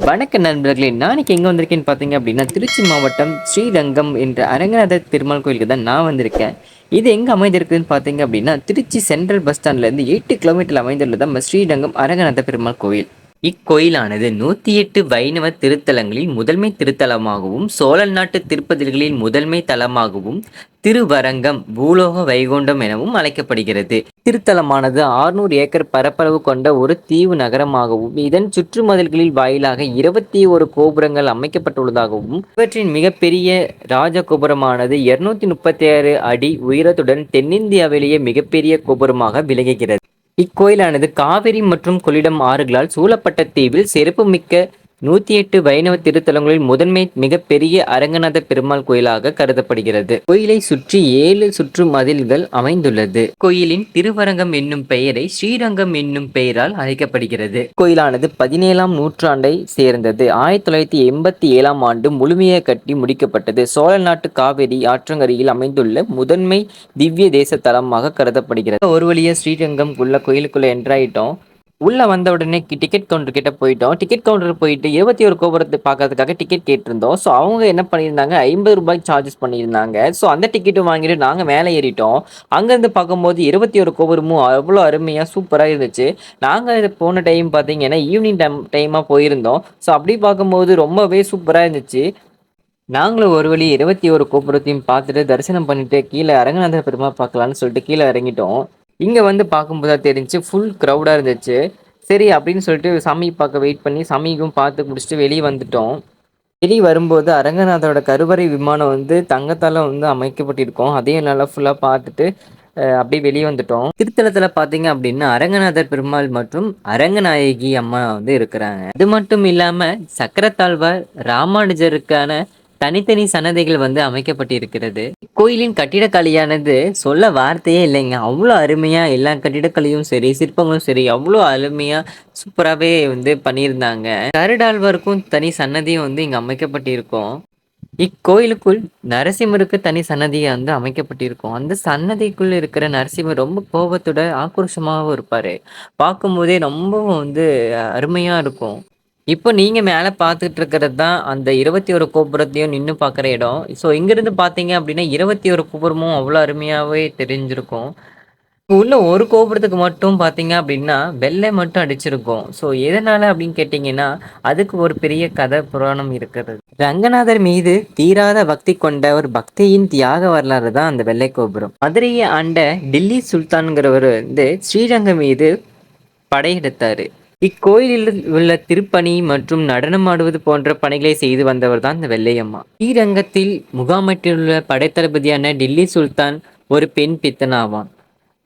வணக்க நண்பர்களே நாளைக்கு எங்கே வந்திருக்கேன்னு பார்த்தீங்க அப்படின்னா திருச்சி மாவட்டம் ஸ்ரீரங்கம் என்ற அரங்கநாதர் திருமால் கோயிலுக்கு தான் நான் வந்திருக்கேன். இது எங்கே அமைந்திருக்குதுன்னு பார்த்தீங்க அப்படின்னா திருச்சி சென்ட்ரல் பஸ் ஸ்டாண்ட்லேருந்து எட்டு கிலோமீட்டர் அமைந்துள்ளது நம்ம ஸ்ரீரங்கம் அரங்கநாத பெருமாள் கோயில். இக்கோயிலானது நூற்றி எட்டு வைணவ திருத்தலங்களில் முதன்மை திருத்தலமாகவும் சோழல் நாட்டு திருப்பதிகளில் முதன்மை தலமாகவும் திருவரங்கம் பூலோக வைகுண்டம் எனவும் அழைக்கப்படுகிறது. திருத்தலமானது ஆறுநூறு ஏக்கர் பரப்பளவு கொண்ட ஒரு தீவு நகரமாகவும் இதன் சுற்றுமதில்களில் வாயிலாக இருபத்தி ஒரு கோபுரங்கள் அமைக்கப்பட்டுள்ளதாகவும் இவற்றின் மிகப்பெரிய ராஜகோபுரமானது இருநூத்தி முப்பத்தி ஆறு அடி உயரத்துடன் தென்னிந்தியாவிலேயே மிகப்பெரிய கோபுரமாக விளங்குகிறது. இக்கோயிலானது காவிரி மற்றும் கொள்ளிடம் ஆறுகளால் சூழப்பட்ட தீவில் சிறப்புமிக்க நூத்தி எட்டு வைணவ திருத்தலங்களில் முதன்மை மிகப்பெரிய அரங்கநாத பெருமாள் கோயிலாக கருதப்படுகிறது. கோயிலை சுற்றி ஏழு சுற்று மதில்கள் அமைந்துள்ளது. கோயிலின் திருவரங்கம் என்னும் பெயரை ஸ்ரீரங்கம் என்னும் பெயரால் அழைக்கப்படுகிறது. கோயிலானது பதினேழாம் நூற்றாண்டை சேர்ந்தது. ஆயிரத்தி தொள்ளாயிரத்தி எண்பத்தி ஏழாம் ஆண்டு முழுமையாக கட்டி முடிக்கப்பட்டது. சோழ நாட்டு காவிரி ஆற்றங்கரையில் அமைந்துள்ள முதன்மை திவ்ய தேச தலமாக கருதப்படுகிறது. ஒரு வழியா ஸ்ரீரங்கம் உள்ள கோயிலுக்குள்ள என்ட்ராயிட்டோம் உள்ளே வந்த உடனே டிக்கெட் கவுண்டர் கிட்ட போயிட்டோம். டிக்கெட் கவுண்டர் போயிட்டு இருபத்தி ஒரு கோபுரத்தை பார்க்கறதுக்காக டிக்கெட் கேட்டிருந்தோம். ஸோ அவங்க என்ன பண்ணியிருந்தாங்க? ஐம்பது ரூபாய் சார்ஜஸ் பண்ணியிருந்தாங்க. ஸோ அந்த டிக்கெட்டும் வாங்கிட்டு நாங்கள் மேலே ஏறிட்டோம். அங்கேருந்து பார்க்கும்போது இருபத்தி ஒரு கோபுரமும் அவ்வளோ அருமையாக சூப்பராக இருந்துச்சு. நாங்கள் போன டைம் பார்த்தீங்கன்னா ஈவினிங் டைம் டைமாக போயிருந்தோம். ஸோ அப்படி பார்க்கும்போது ரொம்பவே சூப்பராக இருந்துச்சு. நாங்களும் ஒரு வழி இருபத்தி ஒரு கோபுரத்தையும் பார்த்துட்டு தரிசனம் பண்ணிட்டு கீழே அரங்கநாதர் பெருமா பார்க்கலான்னு சொல்லிட்டு கீழே இறங்கிட்டோம். இங்கே வந்து பார்க்கும்போது தான் தெரிஞ்சு ஃபுல் க்ரௌடாக இருந்துச்சு. சரி அப்படின்னு சொல்லிட்டு சாமி பார்க்க வெயிட் பண்ணி சாமிக்கும் பார்த்து முடிச்சுட்டு வெளியே வந்துட்டோம். வெளியே வரும்போது அரங்கநாதரோட கருவறை விமானம் வந்து தங்கத்தால் வந்து அமைக்கப்பட்டிருக்கோம். அதையும் நல்லா ஃபுல்லாக பார்த்துட்டு அப்படியே வெளியே வந்துட்டோம். திருத்தலத்தில் பார்த்தீங்க அப்படின்னா அரங்கநாதர் பெருமாள் மற்றும் அரங்கநாயகி அம்மா வந்து இருக்கிறாங்க. அது மட்டும் இல்லாமல் சக்கரத்தாழ்வார் ராமானுஜருக்கான தனித்தனி சன்னதிகள் வந்து அமைக்கப்பட்டிருக்கிறது. கோயிலின் கட்டிடக்கலையானது சொல்ல வார்த்தையே இல்லைங்க. அவ்வளோ அருமையாக எல்லா கட்டிடக்கலையும் சரி சிற்பங்களும் சரி அவ்வளோ அருமையாக சூப்பராகவே வந்து பண்ணியிருந்தாங்க. கருடாழ்வாருக்கும் தனி சன்னதியும் வந்து இங்கே அமைக்கப்பட்டிருக்கும். இக்கோயிலுக்குள் நரசிம்மருக்கு தனி சன்னதியை வந்து அமைக்கப்பட்டிருக்கும். அந்த சன்னதிக்குள் இருக்கிற நரசிம்மர் ரொம்ப கோபத்தோட ஆக்ரோஷமாகவும் இருப்பார். பார்க்கும்போதே ரொம்பவும் வந்து அருமையாக இருக்கும். இப்போ நீங்கள் மேலே பார்த்துட்டு இருக்கிறது தான் அந்த இருபத்தி ஒரு கோபுரத்தையும் நின்று பார்க்குற இடம். ஸோ இங்கேருந்து பார்த்தீங்க அப்படின்னா இருபத்தி ஒரு கோபுரமும் அவ்வளோ அருமையாகவே தெரிஞ்சிருக்கும். உள்ள ஒரு கோபுரத்துக்கு மட்டும் பார்த்தீங்க அப்படின்னா வெள்ளை மட்டும் அடிச்சிருக்கும். ஸோ எதனால அப்படின்னு கேட்டிங்கன்னா அதுக்கு ஒரு பெரிய கதை புராணம் இருக்கிறது. ரங்கநாதர் மீது தீராத பக்தி கொண்ட ஒரு பக்தியின் தியாக வரலாறு தான் அந்த வெள்ளை கோபுரம். மதுரையை ஆண்ட டில்லி சுல்தான்கிறவர் வந்து ஸ்ரீரங்கம் மீது படையெடுத்தாரு. இக்கோயிலில் உள்ள திருப்பணி மற்றும் நடனம் ஆடுவது போன்ற பணிகளை செய்து வந்தவர் தான் இந்த வெள்ளையம்மா. ஸ்ரீரங்கத்தில் முகாமிட்டுள்ள படைத்தளபதியான டில்லி சுல்தான் ஒரு பெண் பித்தனாவான்.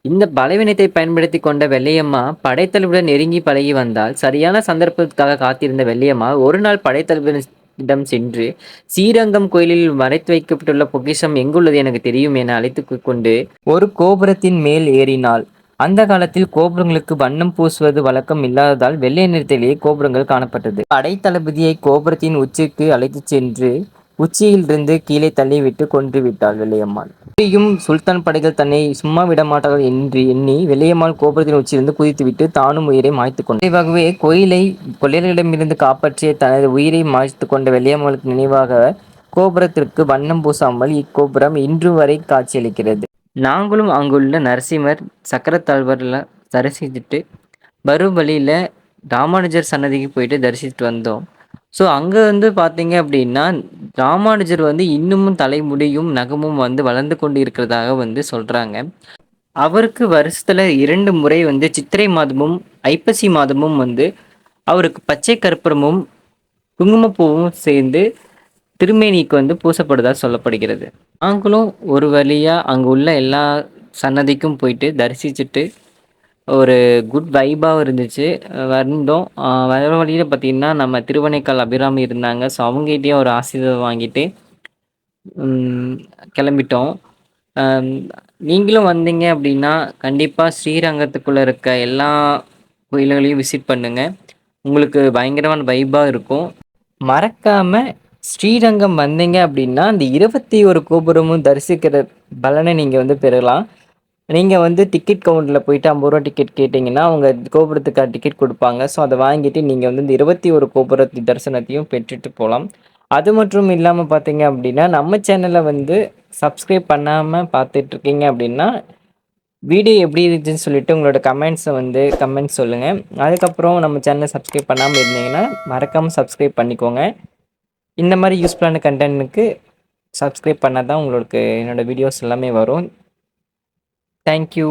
இந்த பலவீனத்தை பயன்படுத்தி கொண்ட வெள்ளையம்மா படைத்தளவுடன் நெருங்கி பழகி வந்தால் சரியான சந்தர்ப்பத்துக்காக காத்திருந்த வெள்ளையம்மா ஒரு நாள் படைத்தளபதியிடம் சென்று ஸ்ரீரங்கம் கோயிலில் மறைத்து வைக்கப்பட்டுள்ள பொக்கிஷம் எங்குள்ளது எனக்கு தெரியும் என அழைத்து கொண்டு ஒரு கோபுரத்தின் மேல் ஏறினாள். அந்த காலத்தில் கோபுரங்களுக்கு வண்ணம் பூசுவது வழக்கம் இல்லாததால் வெள்ளை நிறத்திலேயே கோபுரங்கள் காணப்பட்டது. படைத்தளபதியை கோபுரத்தின் உச்சிக்கு அழைத்து சென்று உச்சியிலிருந்து கீழே தள்ளிவிட்டு கொன்று விட்டாள் வெள்ளையம்மாள். இப்படியும் சுல்தான் படைகள் தன்னை சும்மா விட மாட்டார்கள் என்று எண்ணி வெள்ளையம்மாள் கோபுரத்தின் உச்சியிலிருந்து குதித்துவிட்டு தானும் உயிரை மாய்த்து கொண்டார் விரைவாகவே கோயிலை கொள்ளையர்களிடமிருந்து காப்பாற்றிய தனது உயிரை மாய்த்து கொண்ட வெள்ளையம்மாளுக்கு நினைவாக கோபுரத்திற்கு வண்ணம் பூசாமல் இக்கோபுரம் இன்று வரை காட்சியளிக்கிறது. நாங்களும் அங்குள்ள நரசிம்மர் சக்கரத்தாழ்வரில் தரிசித்துட்டு வரும் வழியில் ராமானுஜர் சன்னதிக்கு போயிட்டு தரிசித்துட்டு வந்தோம். ஸோ அங்கே வந்து பார்த்தீங்க அப்படின்னா ராமானுஜர் வந்து இன்னமும் தலைமுடியும் நகமும் வந்து வளர்ந்து கொண்டு இருக்கிறதாக வந்து சொல்கிறாங்க அவருக்கு வருஷத்தில் இரண்டு முறை வந்து சித்திரை மாதமும் ஐப்பசி மாதமும் வந்து அவருக்கு பச்சை கற்பூரமும் குங்குமப்பூவும் சேர்ந்து திருமேனிக்கு வந்து பூசப்படுதா சொல்லப்படுகிறது. நாங்களும் ஒரு வழியாக அங்கே உள்ள எல்லா சன்னதிக்கும் போயிட்டு தரிசிச்சுட்டு ஒரு குட் வைபாக இருந்துச்சு. வந்தோம். வர வழியில் பார்த்திங்கன்னா நம்ம திருவனைக்கால் அபிராமி இருந்தாங்க. ஸோ அவங்ககிட்டயும் ஒரு ஆசீர்வாதம் வாங்கிட்டு கிளம்பிட்டோம். நீங்களும் வந்தீங்க அப்படின்னா கண்டிப்பாக ஸ்ரீரங்கத்துக்குள்ளே இருக்க எல்லா கோயில்களையும் விசிட் பண்ணுங்கள் உங்களுக்கு பயங்கரமான வைபாக இருக்கும். மறக்காமல் ஸ்ரீரங்கம் வந்தீங்க அப்படின்னா அந்த இருபத்தி ஒரு கோபுரமும் தரிசிக்கிற பலனை நீங்கள் வந்து பெறலாம். நீங்கள் வந்து டிக்கெட் கவுண்டரில் போயிட்டு ஐம்பது ரூபா டிக்கெட் கேட்டிங்கன்னா அவங்க கோபுரத்துக்கான டிக்கெட் கொடுப்பாங்க. ஸோ அதை வாங்கிட்டு நீங்கள் வந்து இந்த இருபத்தி ஒரு கோபுரத்து தரிசனத்தையும் பெற்றுட்டு போகலாம். அது மட்டும் இல்லாமல் பார்த்தீங்க அப்படின்னா நம்ம சேனலை வந்து சப்ஸ்கிரைப் பண்ணாமல் பார்த்துட்ருக்கீங்க அப்படின்னா வீடியோ எப்படி இருந்துச்சுன்னு சொல்லிட்டு உங்களோட கமெண்ட்ஸை வந்து கமெண்ட்ஸ் சொல்லுங்கள் அதுக்கப்புறம் நம்ம சேனலை சப்ஸ்கிரைப் பண்ணாமல் இருந்தீங்கன்னா மறக்காமல் சப்ஸ்கிரைப் பண்ணிக்கோங்க. இந்த மாதிரி யூஸ்ஃபுல்லான கண்டென்ட்டுக்கு சப்ஸ்கிரைப் பண்ணால் தான் உங்களுக்கு என்னோடய வீடியோஸ் எல்லாமே வரும். தேங்க்யூ